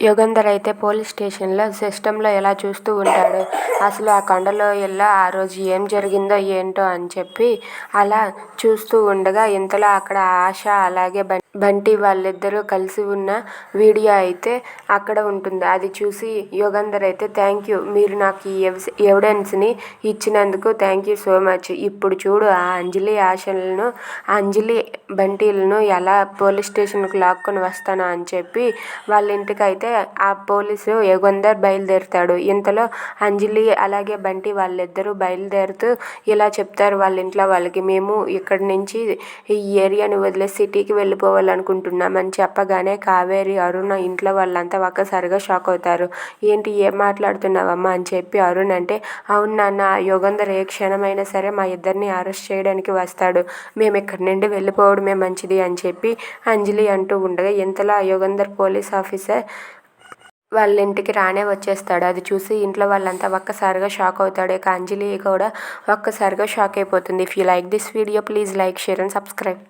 యుగంధర్ అయితే పోలీస్ స్టేషన్లో సిస్టంలో ఎలా చూస్తూ ఉంటాడు? అసలు ఆ కొండలో ఎలా ఆ రోజు ఏం జరిగిందో ఏంటో అని చెప్పి అలా చూస్తూ ఉండగా ఇంతలో అక్కడ ఆశ అలాగే బంటి వాళ్ళిద్దరూ కలిసి ఉన్న వీడియో అయితే అక్కడ ఉంటుంది. అది చూసి యుగంధర్ అయితే థ్యాంక్ యూ. మీరు నాకు ఈ ఎవిడెన్స్ని ఇచ్చినందుకు థ్యాంక్ యూ సో మచ్. ఇప్పుడు చూడు ఆ అంజలి ఆశలను అంజలి బంటీలను ఎలా పోలీస్ స్టేషన్కి లాక్కొని వస్తాను అని చెప్పి వాళ్ళ ఇంటికి అయితే ఆ పోలీసు యుగంధర్ బయలుదేరుతాడు. ఇంతలో అంజలి అలాగే బంటి వాళ్ళిద్దరూ బయలుదేరుతూ ఇలా చెప్తారు వాళ్ళ ఇంట్లో వాళ్ళకి మేము ఇక్కడి నుంచి ఈ ఏరియాని వదిలేసి సిటీకి వెళ్ళిపోవాలనుకుంటున్నామని చెప్పగానే కావేరి అరుణ ఇంట్లో వాళ్ళంతా ఒక్కసారిగా షాక్ అవుతారు. ఏంటి ఏం మాట్లాడుతున్నావమ్మా? అని చెప్పి అరుణ్ అంటే అవును నాన్న యుగంధర్ ఏ క్షణమైనా సరే మా ఇద్దరిని అరెస్ట్ చేయడానికి వస్తాడు. మేము ఇక్కడి నుండి వెళ్ళిపోవడమే మంచిది అని చెప్పి అంజలి అంటూ ఉండగా ఇంతలో ఆ యుగంధర్ పోలీస్ ఆఫీసర్ వాళ్ళ ఇంటికి రానే వచ్చేస్తాడు. అది చూసి ఇంట్లో వాళ్ళంతా ఒక్కసారిగా షాక్ అవుతాడు. ఇక అంజలి కూడా ఒక్కసారిగా షాక్ అయిపోతుంది. If you like this video please like share and subscribe